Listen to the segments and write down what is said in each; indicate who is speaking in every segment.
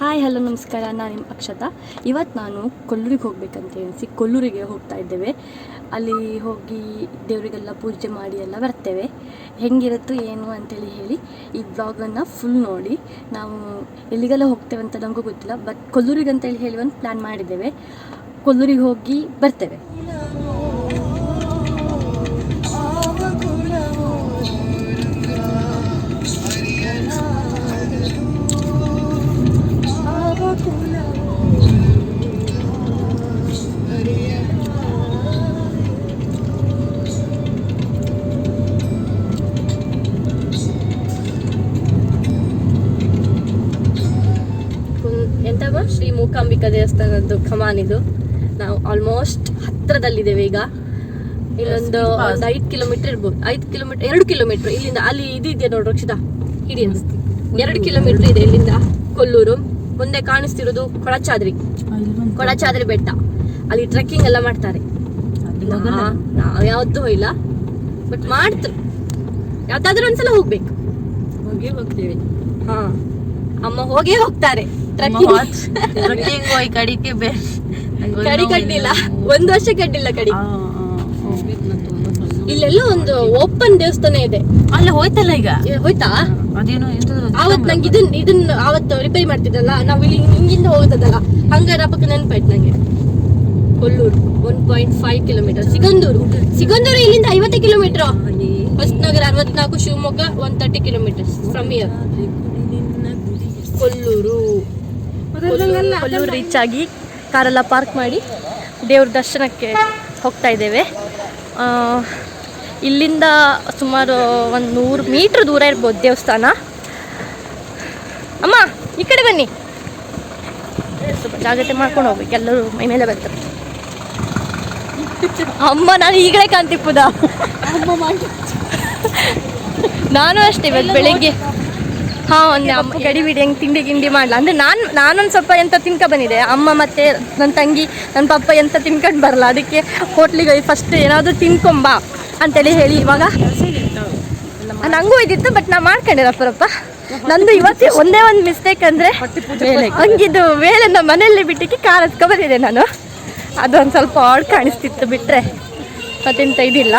Speaker 1: Hi hello ನಮಸ್ಕಾರ. ನಾನು ನಿಮ್ಮ ಅಕ್ಷತಾ. ಇವತ್ತು ನಾನು ಕೊಲ್ಲೂರಿಗೆ ಹೋಗ್ಬೇಕಂತ ಎನಿಸಿ ಕೊಲ್ಲೂರಿಗೆ ಹೋಗ್ತಾ ಇದ್ದೇವೆ. ಅಲ್ಲಿ ಹೋಗಿ ದೇವರಿಗೆಲ್ಲ ಪೂಜೆ ಮಾಡಿ ಎಲ್ಲ ಬರ್ತೇವೆ. ಹೆಂಗಿರುತ್ತೋ ಏನು ಅಂತೇಳಿ ಹೇಳಿ ಈ ಬ್ಲಾಗನ್ನು ಫುಲ್ ನೋಡಿ ನಾವು ಎಲ್ಲಿಗೆಲ್ಲ ಹೋಗ್ತೇವೆ ಅಂತ ನಮಗೂ ಗೊತ್ತಿಲ್ಲ ಬಟ್ ಕೊಲ್ಲೂರಿಗೆ ಅಂತೇಳಿ ಹೇಳಿ ಒಂದು ಪ್ಲ್ಯಾನ್ ಮಾಡಿದ್ದೇವೆ. ಕೊಲ್ಲೂರಿಗೆ ಹೋಗಿ ಬರ್ತೇವೆ. ಕಮಾನಿದು ನಾವು ಆಲ್ಮೋಸ್ಟ್ ಹತ್ತಿರದಲ್ಲಿದ್ದೇವೆ ಈಗ. ಇಲ್ಲೊಂದು ಒಂದು ಐದು ಕಿಲೋಮೀಟರ್ ಇರ್ಬೋದು. ಐದು ಕಿಲೋಮೀಟರ್ ಎರಡು ಕಿಲೋಮೀಟರ್ ಇಲ್ಲಿಂದ. ಅಲ್ಲಿ ಇದು ಇದೆಯಾ ನೋಡಿ ರಕ್ಷಿತಾ ಹಿಡಿ ಅನ್ಸ್ತಿ ಎರಡು ಕಿಲೋಮೀಟರ್ ಇದೆ ಇಲ್ಲಿಂದ ಕೊಲ್ಲೂರು. ಮುಂದೆ ಕಾಣಿಸ್ತಿರೋದು ಕೊಳಚಾದ್ರಿ ಕೊಳಚಾದ್ರಿ ಬೆಟ್ಟ. ಅಲ್ಲಿ ಟ್ರೆಕ್ಕಿಂಗ್ ಎಲ್ಲ ಮಾಡ್ತಾರೆ. ನಾವು ಯಾವತ್ತೂ ಇಲ್ಲ. ಬಟ್ ಮಾಡ್ತಾರೆ. ಯಾವ್ದಾದ್ರು ಒಂದ್ಸಲ ಹೋಗ್ಬೇಕು.
Speaker 2: ಹೋಗಿ ಹೋಗ್ತೀವಿ.
Speaker 1: ಹಾ. ಅಮ್ಮ ಹೋಗೇ ಹೋಗ್ತಾರೆ. ಟ್ರೆಕ್ಕಿಂಗ್
Speaker 2: ಹೋಗಿ ಕಡಿಕೆ
Speaker 1: ಕಡಿ ಕಡ್ಡಿಲ್ಲ. ಒಂದ್ ವರ್ಷ ಕಡ್ಡಿಲ್ಲ ಕಡಿ. ಇಲ್ಲೆಲ್ಲ ಒಂದು ಓಪನ್ ದೇವಸ್ಥಾನ ಇದೆ.
Speaker 2: ಅಲ್ಲ ಹೋಯ್ತಲ್ಲ ಈಗ?
Speaker 1: ಹೋಯ್ತಾ? ಅವತ್ ನಂಗೆ ಇದನ್ ಇದನ್ನ ಅವತ್ತು ರಿಪೇರಿ ಮಾಡ್ತಿದ್ದಲ್ಲ ನಾವು ಇಲ್ಲಿ ಹಿಂಗಿಂದ ಹೋಗುತ್ತದಲ್ಲ ಹಂಗ ಪಕ್ಕ ನೆನಪಾಯ್ತು ನಂಗೆ. Kollur one point five kilometre Sigandur. Sigandur ಇಲ್ಲಿಂದ ಐವತ್ತು ಕಿಲೋಮೀಟರ್ ಹೊಸನಗರ ಅರವತ್ನಾಲ್ಕು Shivamogga one thirty kilometre from here Kollur. Kollur. Reach ಆಗಿ ಕಾರೆಲ್ಲ ಪಾರ್ಕ್ ಮಾಡಿ ದೇವ್ರ ದರ್ಶನಕ್ಕೆ ಹೋಗ್ತಾ ಇದ್ದೇವೆ. ಇಲ್ಲಿಂದ ಸುಮಾರು ಒಂದು ನೂರು ಮೀಟ್ರ್ ದೂರ ಇರ್ಬೋದು ದೇವಸ್ಥಾನ. ಅಮ್ಮ ಈ ಕಡೆ ಬನ್ನಿ. ಸ್ವಲ್ಪ ಜಾಗ್ರತೆ ಮಾಡ್ಕೊಂಡು ಹೋಗ್ಬೇಕು. ಎಲ್ಲರೂ ಮೈ ಮೇಲೆ ಬರ್ತಾರೆ. ಅಮ್ಮ ನಾನು ಈಗಲೇ ಕಾಂತಿಪ್ಪುದ ನಾನು ಅಷ್ಟೇ ಇವತ್ತು ಬೆಳಿಗ್ಗೆ ಹಾಂ, ಒಂದು ಅಮ್ಮ ಗಡಿ ಬಿಡಿ, ಹೆಂಗೆ ತಿಂಡಿ ಗಿಂಡಿ ಮಾಡಲ. ಅಂದರೆ ನಾನು, ನಾನೊಂದು ಸ್ವಲ್ಪ ಎಂತ ತಿನ್ಕ ಬಂದಿದೆ. ಅಮ್ಮ ಮತ್ತು ನನ್ನ ತಂಗಿ ನನ್ನ ಪಪ್ಪ ಎಂತ ತಿನ್ಕೊಂಡು ಬರಲ್ಲ ಅದಕ್ಕೆ ಹೋಟ್ಲಿಗೆ ಹೋಗಿ ಫಸ್ಟ್ ಏನಾದರೂ ತಿನ್ಕೊಂಬಾ ಅಂತೇಳಿ ಹೇಳಿ ಇವಾಗ. ನಂಗೂ ಇದ್ದಿತ್ತು ಬಟ್ ನಾ ಮಾಡ್ಕೊಂಡಿರ ರಪ್ಪರಪ್ಪ ನಂದು ಇವತ್ತು ಒಂದೇ ಒಂದು ಮಿಸ್ಟೇಕ್ ಅಂದರೆ ಹಂಗಿದ್ದು ವೇಳೆ ನಮ್ಮ ಮನೆಯಲ್ಲಿ ಬಿಟ್ಟಿಕ್ಕೆ ಕಾರ್ ಬಂದಿದೆ ನಾನು. ಅದೊಂದು ಸ್ವಲ್ಪ ಆಡ್ ಕಾಣಿಸ್ತಿತ್ತು ಬಿಟ್ಟರೆ ಮತ್ತೆಂತ ಇದಿಲ್ಲ.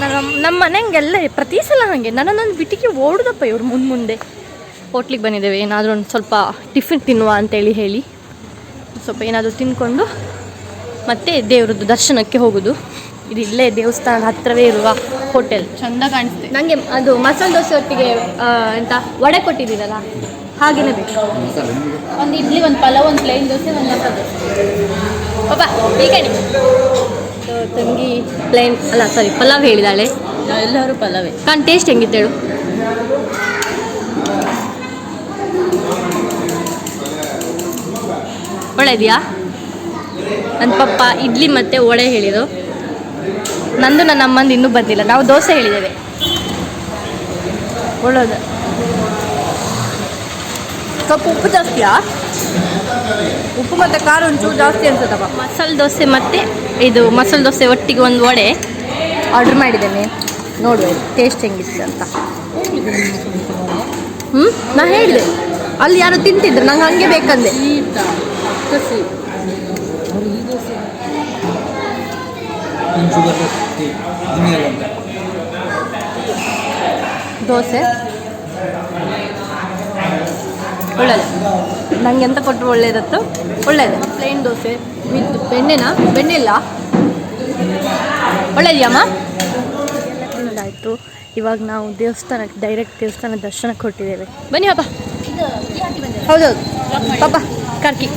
Speaker 1: ನಮ್ಮ ಮನೆಗೆಲ್ಲ ಪ್ರತಿ ಸಲ ಹಾಗೆ. ನನ್ನೊಂದು ಬಿಟ್ಟಿಗೆ ಓಡುದಪ್ಪ ಇವ್ರು ಮುಂದೆ ಮುಂದೆ. ಹೋಟ್ಲಿಗೆ ಬಂದಿದ್ದೇವೆ ಏನಾದರೂ ಒಂದು ಸ್ವಲ್ಪ ಟಿಫಿನ್ ತಿನ್ನುವ ಅಂತೇಳಿ ಹೇಳಿ. ಸ್ವಲ್ಪ ಏನಾದರೂ ತಿನ್ಕೊಂಡು ಮತ್ತೆ ದೇವ್ರದ್ದು ದರ್ಶನಕ್ಕೆ ಹೋಗೋದು. ಇದು ಇಲ್ಲೇ ದೇವಸ್ಥಾನದ ಹತ್ತಿರವೇ ಇರುವ ಹೋಟೆಲ್.
Speaker 2: ಚಂದ ಕಾಣಿಸ್ತದೆ
Speaker 1: ನನಗೆ ಅದು ಮಸಾಲೆ ದೋಸೆ ಒಟ್ಟಿಗೆ ಎಂತ ವಡೆ ಕೊಟ್ಟಿದ್ದೀರಲ್ಲ ಹಾಗೇನೆ ಬೇಕು.
Speaker 2: ಒಂದು ಇಡ್ಲಿ ಒಂದು ಪಲಾವ್ ಒಂದು ಪ್ಲೇನ್ ದೋಸೆ ಒಂದು ಮಸಾಲೆ ದೋಸೆ.
Speaker 1: ಪಾಪ ಈ ಕಡೆ. ಸೊ, ತಂಗಿ ಪ್ಲೇನ್ ಅಲ್ಲ ಸಾರಿ ಪಲಾವ್ ಹೇಳಿದಾಳೆ.
Speaker 2: ಎಲ್ಲರೂ ಪಲಾವೇ.
Speaker 1: ಕಾಣ್ ಟೇಸ್ಟ್ ಹೆಂಗಿತ್ತು ಹೇಳು. ಒಳ್ಳೆ ಇದೆಯಾ ನನ್ನ ಪಪ್ಪ ಇಡ್ಲಿ ಮತ್ತು ಒಳೆ ಹೇಳಿದರು. ನಂದು ನನ್ನ ಅಮ್ಮಂದು ಇನ್ನೂ ಬಂದಿಲ್ಲ. ನಾವು ದೋಸೆ ಹೇಳಿದ್ದೇವೆ. ಒಳ್ಳೋದು. ಕಪ್ಪು ಉಪ್ಪು ಜಾಸ್ತಿಯಾ?
Speaker 2: ಉಪ್ಪು ಮತ್ತು ಖಾರ ಒಂಚೂರು ಜಾಸ್ತಿ ಅನ್ಸುತ್ತಪ್ಪ.
Speaker 1: ಮಸಾಲೆ ದೋಸೆ ಮತ್ತು ಇದು ಮಸಾಲೆ ದೋಸೆ ಒಟ್ಟಿಗೆ ಒಂದು ವಡೆ. ಆರ್ಡ್ರ್ ಮಾಡಿದ್ದೇನೆ ನೋಡುವ ಟೇಸ್ಟ್ ಹೆಂಗಿತ್ತು ಅಂತ. ಹ್ಞೂ ನಾ ಹೇಳಿದೆ. ಅಲ್ಲಿ ಯಾರು ತಿಂತಿದ್ರು? ನಂಗೆ ಹಂಗೆ ಬೇಕಂದೆ. ದೋಸೆ? ಒಳ್ಳೇದು. ನಂಗೆ ಎಂತ ಕೊಟ್ಟರು ಒಳ್ಳೇದತ್ತು? ಒಳ್ಳೆಯದು ಪ್ಲೇನ್ ದೋಸೆ ವಿತ್ ಬೆಣ್ಣೆನಾ? ಬೆಣ್ಣೆ ಇಲ್ಲ ಒಳ್ಳೇದಿಯಮ್ಮ ಆಯಿತು ಇವಾಗ ನಾವು ದೇವಸ್ಥಾನಕ್ಕೆ ಡೈರೆಕ್ಟ್ ದೇವಸ್ಥಾನ ದರ್ಶನ ಕೊಟ್ಟಿದ್ದೇವೆ. ಬನ್ನಿ ಪಾಪ. ಹೌದೌದು. ಪಾಪ ಕರ್ಕಿ.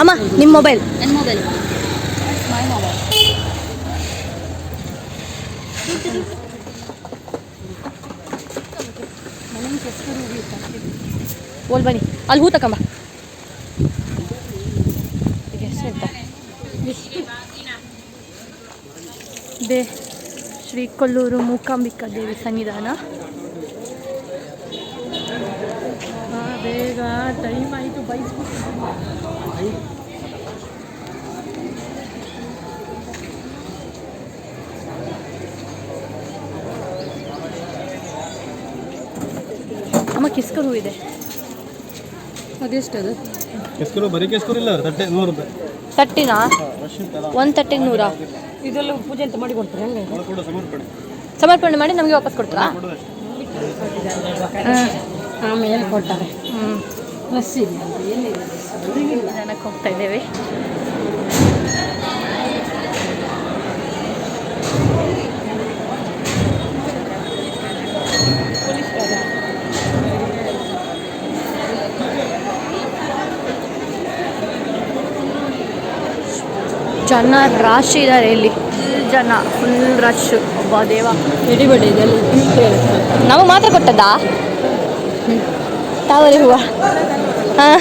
Speaker 1: ಅಮ್ಮ ನಿಮ್ಮ ಮೊಬೈಲ್
Speaker 2: ನನ್ನ ಮೊಬೈಲ್
Speaker 1: ಓಲ್ ಬನ್ನಿ. ಅಲ್ಲಿ ಹೂ ತಕೊಂಬ. ದೇ ಶ್ರೀ ಕೊಲ್ಲೂರು ಮೂಕಾಂಬಿಕಾ ದೇವಿ ಸನ್ನಿಧಾನ.
Speaker 2: ಬೇಗ ಟೈಮ್ ಆಯಿತು, ಬೈಸ್ಬಿಟ್ಟು.
Speaker 1: ಅಮ್ಮ, ಕಿಸ್ಕರು ಇದೆ.
Speaker 2: ಅದೆಷ್ಟದು?
Speaker 3: ಕೆಸ್ಕೂರು ಬರೀ ಕೆಸ್ಕೂರು ಇಲ್ಲ ತಟ್ಟೆ ನೂರು ರೂಪಾಯಿ.
Speaker 1: ತಟ್ಟಿನಾ ಒಂದು ತಟ್ಟಿಗೆ ನೂರಾ?
Speaker 2: ಇದೆಲ್ಲ ಪೂಜೆ ಅಂತ ಮಾಡಿ ಕೊಡ್ತಾರೆ ಹಂಗೆ?
Speaker 3: ಸಮರ್ಪಣೆ.
Speaker 1: ಮಾಡಿ ನಮಗೆ ವಾಪಸ್ ಕೊಡ್ತೀರಾ?
Speaker 2: ಆಮೇಲೆ ಕೊಡ್ತಾರೆ.
Speaker 1: ಹ್ಞೂ
Speaker 2: ಬಸ್
Speaker 1: ಹೋಗ್ತಾ ಇದ್ದೇವೆ. ಜನ ರಾಶಿ ಇದ್ದಾರೆ ಇಲ್ಲಿ. ಜನ ಫುಲ್ ರಶ್ ಒಬ್ಬ ದೇವ.
Speaker 2: ಎಡಿಬೇಡಿ ಇದೆಲ್ಲ
Speaker 1: ನಾವು ಮಾತ್ರ ಕೊಟ್ಟದ್ದಾ? ತಾವರೆ ಹೂವ. ಹಾಂ.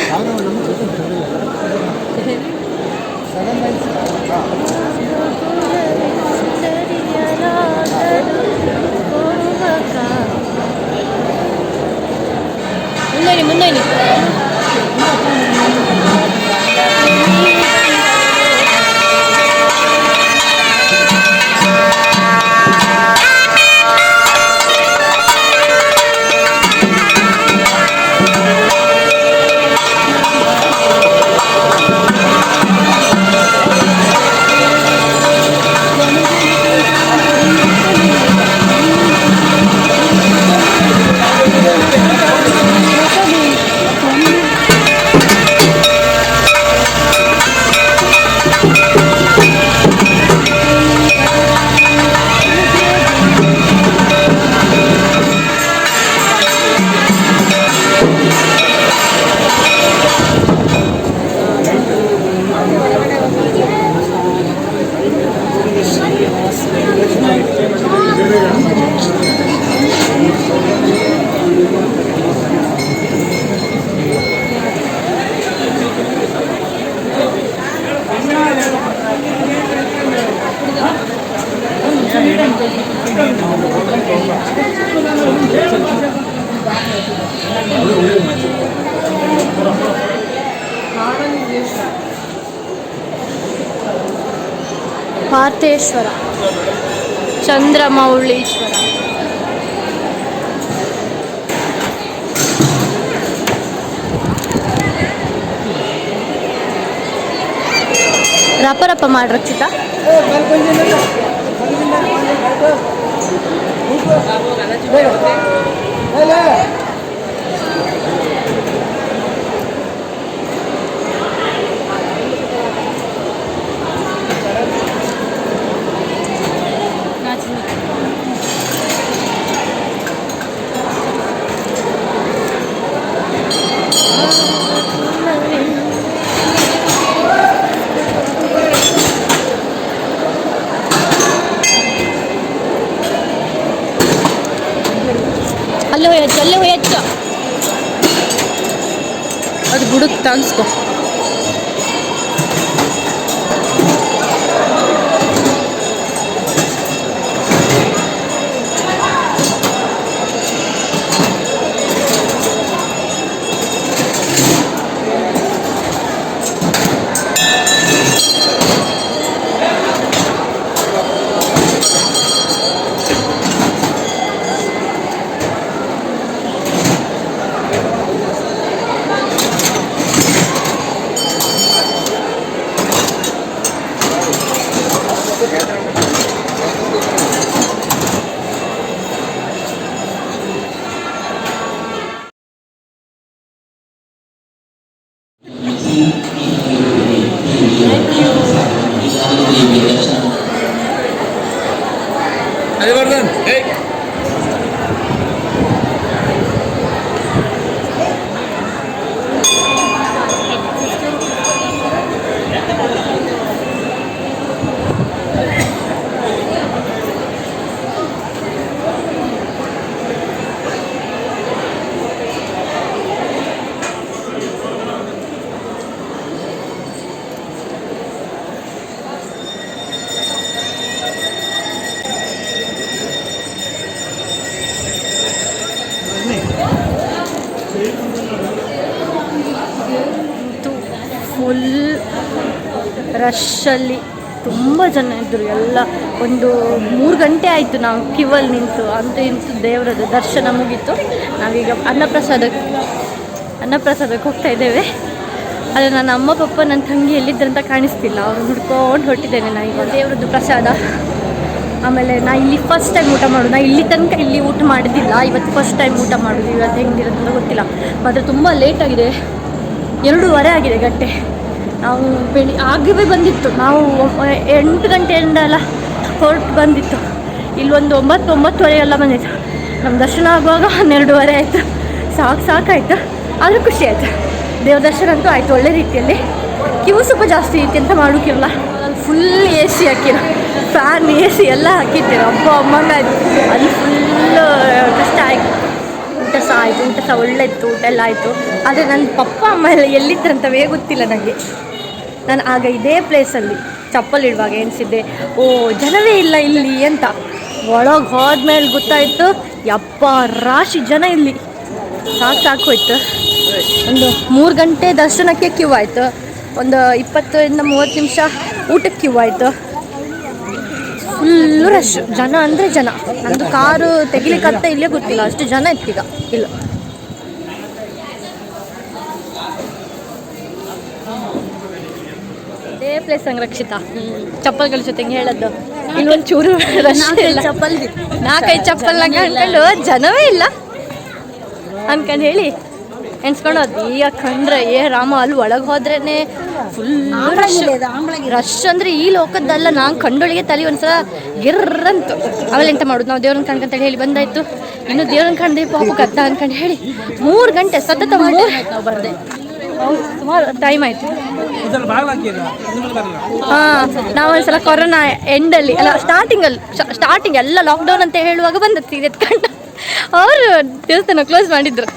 Speaker 1: ಪಾರ್ಥೇಶ್ವರ. ಚಂದ್ರಮೌಳೀಶ್ವರ. ರಪ ರಪ ಮಾಡಿ ರಕ್ಷಿತ ಅಲ್ಲಿ ಹೋಯಚ್ಚು ಅಲ್ಲಿ ಹೋಯಚ್ಚು
Speaker 2: ಅದು
Speaker 1: ಫುಲ್ ರಶ್ಶಲ್ಲಿ ತುಂಬ ಜನ ಇದ್ದರು ಎಲ್ಲ. ಒಂದು ಮೂರು ಗಂಟೆ ಆಯಿತು ನಾವು ಕಿವಲ್ಲಿ ನಿಂತು. ಅಂತ ಇಂತು ದೇವರದ್ದು ದರ್ಶನ ಮುಗೀತು. ನಾವೀಗ ಅನ್ನಪ್ರಸಾದಕ್ಕೆ ಅನ್ನಪ್ರಸಾದಕ್ಕೆ ಹೋಗ್ತಾ ಇದ್ದೇವೆ. ಆದರೆ ನನ್ನ ಅಮ್ಮ ಪಪ್ಪ ನನ್ನ ತಂಗಿ ಎಲ್ಲಿದ್ದರಂತ ಕಾಣಿಸ್ತಿಲ್ಲ. ಅವ್ರು ಹುಡ್ಕೊಂಡು ಹೊಟ್ಟಿದ್ದೇನೆ ನಾನು ಈಗ ದೇವರದ್ದು ಪ್ರಸಾದ. ಆಮೇಲೆ ನಾ ಇಲ್ಲಿ ಫಸ್ಟ್ ಟೈಮ್ ಊಟ ಮಾಡೋದು. ನಾ ಇಲ್ಲಿ ತನಕ ಇಲ್ಲಿ ಊಟ ಮಾಡಿದ್ದಿಲ್ಲ. ಇವತ್ತು ಫಸ್ಟ್ ಟೈಮ್ ಊಟ ಮಾಡೋದು. ಇವತ್ತು ಹೆಂಗಿರೋದು ಗೊತ್ತಿಲ್ಲ. ಮಾತ್ರ ತುಂಬ ಲೇಟಾಗಿದೆ ಎರಡೂವರೆ ಆಗಿದೆ ಗಂಟೆ. ನಾವು ಬೆಳಿ ಆಗವೇ ಬಂದಿತ್ತು. ನಾವು ಎಂಟು ಗಂಟೆಯಿಂದ ಎಲ್ಲ ಹೊರಟು ಬಂದಿತ್ತು. ಇಲ್ಲೊಂದು ಒಂಬತ್ತು, ಒಂಬತ್ತುವರೆ ಎಲ್ಲ ಬಂದಿತ್ತು. ನಮ್ಮ ದರ್ಶನ ಆಗುವಾಗ ಹನ್ನೆರಡೂವರೆ ಆಯಿತು. ಸಾಕು, ಸಾಕಾಯಿತು. ಆದರೂ ಖುಷಿ ಆಯಿತು. ದೇವ್ರ ದರ್ಶನ ಅಂತೂ ಆಯಿತು. ಒಳ್ಳೆ ರೀತಿಯಲ್ಲಿ. ಕ್ಯೂ ಸ್ವಲ್ಪ ಜಾಸ್ತಿ ಐತಿ ಅಂತ ಮಾಡೋಕ್ಕಿರಲ್ಲ ಫುಲ್ ಎ ಸಿ ಹಾಕಿರೋ. ಫ್ಯಾನ್ ಎ ಸಿ ಎಲ್ಲ ಹಾಕಿದ್ದೇವೆ ಅಪ್ಪ ಅಮ್ಮಂಗ ಅಲ್ಲಿ ಫುಲ್ಲು ಕಷ್ಟ ಆಯಿತು. ಊಟ ಸಹ ಆಯಿತು, ಊಟ ಸಹ ಒಳ್ಳೆ ಇತ್ತು ಊಟ ಎಲ್ಲ ಆಯಿತು. ಆದರೆ ನನ್ನ ಪಪ್ಪ ಅಮ್ಮ ಎಲ್ಲ ಎಲ್ಲಿದ್ದರಂತವೇ ಗೊತ್ತಿಲ್ಲ ನನಗೆ ನಾನು ಆಗ ಇದೇ ಪ್ಲೇಸಲ್ಲಿ ಚಪ್ಪಲ್ ಇಡುವಾಗ ಎಣಿಸಿದ್ದೆ, ಓ, ಜನವೇ ಇಲ್ಲ ಇಲ್ಲಿ ಅಂತ. ಒಳಗೆ ಹೋದ್ಮೇಲೆ ಗೊತ್ತಾಯಿತು, ಯಪ್ಪ, ರಾಶಿ ಜನ ಇಲ್ಲಿ. ಸಾಕು ಸಾಕು ಹೋಯ್ತು. ಒಂದು ಮೂರು ಗಂಟೆ ದರ್ಶನಕ್ಕೆ ಕ್ಯೂ ಆಯಿತು. ಒಂದು ಇಪ್ಪತ್ತರಿಂದ ಮೂವತ್ತು ನಿಮಿಷ ಊಟಕ್ಕೆ ಕ್ಯೂ ಆಯಿತು. ಫುಲ್ಲು ರಶ್ ಜನ ಅಂದರೆ ಜನ. ನಂದು ಕಾರು ತೆಗಿಲಿಕ್ಕಂತ ಇಲ್ಲೇ ಗೊತ್ತಿಲ್ಲ. ಅಷ್ಟು ಜನ ಇತ್ತೀಗ ಇಲ್ಲ. ಇದೇ ಪ್ಲೇಸ್ ಸಂರಕ್ಷಿತ. ಚಪ್ಪಲ್ಗಳ ಜೊತೆಗೆ ಹೇಳದ್ದು ಇಲ್ಲೊಂದು ಚೂರು ರಶ್ ಇಲ್ಲ. ಚಪ್ಪಲ್ ನಾಲ್ಕೈದು ಚಪ್ಪಲ್ ಅನ್ಕೊಂಡು ಜನವೇ ಇಲ್ಲ. ಅನ್ಕೊಂಡು ಹೇಳಿ. ಎಣ್ಸ್ಕೊಂಡು ಹೋದ್ವಿ ಈಗ ಕಂಡ್ರೆ ಏ ರಾಮ ಅಲ್ಲಿ ಒಳಗೆ ಹೋದ್ರೇನೆ ಫುಲ್ ರಶ್ ರಶ್ ಅಂದ್ರೆ ಈ ಲೋಕದ್ದಲ್ಲ ನಾನು ಕಂಡೊಳಗೆ ತಲೆ ಒಂದ್ಸಲ ಗಿರ್ರಂತು. ಆಮೇಲೆ ಎಂತ ಮಾಡೋದು? ನಾವು ದೇವ್ರನ್ನ ಕಣ್ಕಂತ ಹೇಳಿ ಬಂದಾಯ್ತು. ಇನ್ನು ದೇವ್ರನ್ನ ಕಣ್ದೆ ಪಾಪು ಕದ್ದ ಅನ್ಕಂಡು ಹೇಳಿ ಮೂರು ಗಂಟೆ ಸತತ ಮೂರು
Speaker 2: ನಾವು ಬರ್ದೆ.
Speaker 1: ಹೌದು ಸುಮಾರು ಟೈಮ್ ಆಯ್ತು. ಹಾ ನಾವೊಂದ್ಸಲ ಕೊರೋನಾ ಎಂಡಲ್ಲಿ ಅಲ್ಲ ಸ್ಟಾರ್ಟಿಂಗಲ್ಲಿ ಸ್ಟಾರ್ಟಿಂಗ್ ಎಲ್ಲ ಲಾಕ್ಡೌನ್ ಅಂತ ಹೇಳುವಾಗ ಬಂದದ್ದು ಸೀರೆ ಎತ್ಕೊಂಡು. ಅವರು ದೇವಸ್ಥಾನ ಕ್ಲೋಸ್ ಮಾಡಿದ್ರು.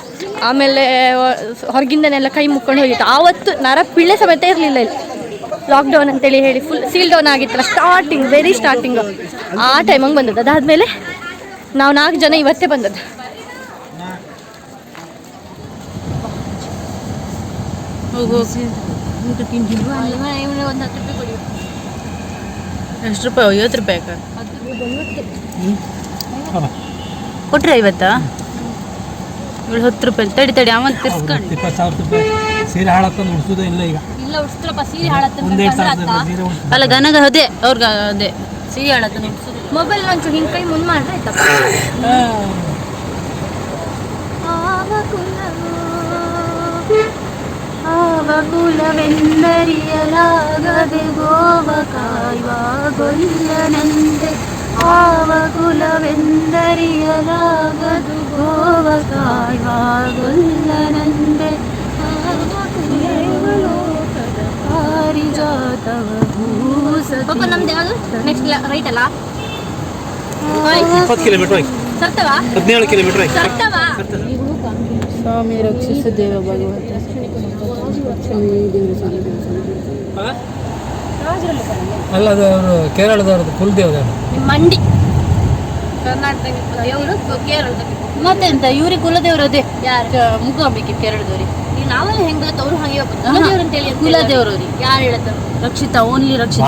Speaker 1: ಆಮೇಲೆ ಹೊರಗಿಂದನೆಲ್ಲ ಕೈ ಮುಕ್ಕೊಂಡು ಹೋಗಿತ್ತು. ಆವತ್ತು ನರ ಪಿಳ್ಳೆ ಸಮೇತ ಇರಲಿಲ್ಲ ಇಲ್ಲಿ. ಲಾಕ್ಡೌನ್ ಅಂತೇಳಿ ಹೇಳಿ ಫುಲ್ ಸೀಲ್ ಡೌನ್ ಆಗಿತ್ತಲ್ಲ ಸ್ಟಾರ್ಟಿಂಗ್ ವೆರಿ ಸ್ಟಾರ್ಟಿಂಗ್ ಆ ಟೈಮಂಗೆ ಬಂದದ್ದು. ಅದಾದಮೇಲೆ ನಾವು ನಾಲ್ಕು ಜನ ಇವತ್ತೇ ಬಂದದ್ದು.
Speaker 2: ಎಷ್ಟು ರೂಪಾಯಿ, ಐವತ್ತು ರೂಪಾಯಿ ಕೊಟ್ರೆ ಐವತ್ತಾ ಇವಳು ಹತ್ತು ರೂಪಾಯಿ ತಡಿ ತಡಿ ಅವನ್ ತಿರ್ಸ್ಕೊಂಡು
Speaker 3: ಇಪ್ಪತ್ತು ಸಾವಿರ ರೂಪಾಯಿ ಸೀರೆ ಹಾಳಾಕೊಂಡು ಉಡ್ಸೋದೇ ಇಲ್ಲ ಈಗ.
Speaker 1: ಇಲ್ಲ ಉಡ್ಸ್ತ್ರಪ್ಪ ಸೀರೆ ಹಾಳತ್ತ
Speaker 3: ಒಂದೆರಡು ಸಾವಿರ ರೂಪಾಯಿ ಸೀರೆ ಉಡ್ಸು
Speaker 2: ಅಲ್ಲ ಗನಗ ಅದೇ ಅವ್ರಿಗೆ ಅದೇ ಸಿಹಿ ಹೇಳತ್ತ
Speaker 1: ಮೊಬೈಲ್ ಒಂಚೂರು ಹಿಂಗೆ ಕೈ ಮುಂದೆ ಮಾಡ್ರೆ ಆಯ್ತಪ್ಪ ಆವಕುಲವೆಂದರಿಯಲಾಗದೆ ಗೋವ ಕಾಯುವ ಗೊಲ್ಲನಂತೆ ಆವಕುಲವೆಂದರಿಯಲಾಗದು ಗೋವ ಕಾಯುವ ಗೊಲ್ಲನಂತೆ ದೇವಲೋಕದ ಪಾರಿಜಾತವ ಪಾಪ ನಮ್ದು ಯಾವುದು? ನೆಕ್ಸ್ಟ್ ರೈಟ್ ಅಲ್ಲ?
Speaker 3: ಇಪ್ಪತ್ತು ಕಿಲೋಮೀಟ್ರ್ ಹದಿನೇಳು
Speaker 2: ಸ್ವಾಮಿ ರಕ್ಷಿಸು ದೇವ ಭಗವಂತ.
Speaker 3: ಅಲ್ಲ? ಅದು ಅವರು ಕೇರಳದವ್ರದ್ದು ಕುಲದೇವ್
Speaker 1: ನಿಮ್ಮ ಮಂಡಿ. ಕರ್ನಾಟಕ ದೇವರು ಕೇರಳದ
Speaker 2: ಮತ್ತೆಂತ ಇವ್ರಿಗೆ ಕುಲದೇವ್ರು ಅದೇ? ಯಾರು? ಮುಗಾಂಬಿಕೆ ಕೇರಳದವ್ರಿಗೆ
Speaker 1: ಈಗ ನಾವೆಲ್ಲ ಹೆಂಗ್ ಗೊತ್ತ ಅವ್ರು ಹಾಗೆ ಕುಲದೇವ್ರು ಅಂತ ಹೇಳಿ
Speaker 2: ಕುಲದೇವ್ರವ್ರಿಗೆ
Speaker 1: ಯಾರು ಹೇಳ್ತಾರೆ?
Speaker 2: ರಕ್ಷಿತಾ ಓನ್ಲಿ ರಕ್ಷಿತಾ.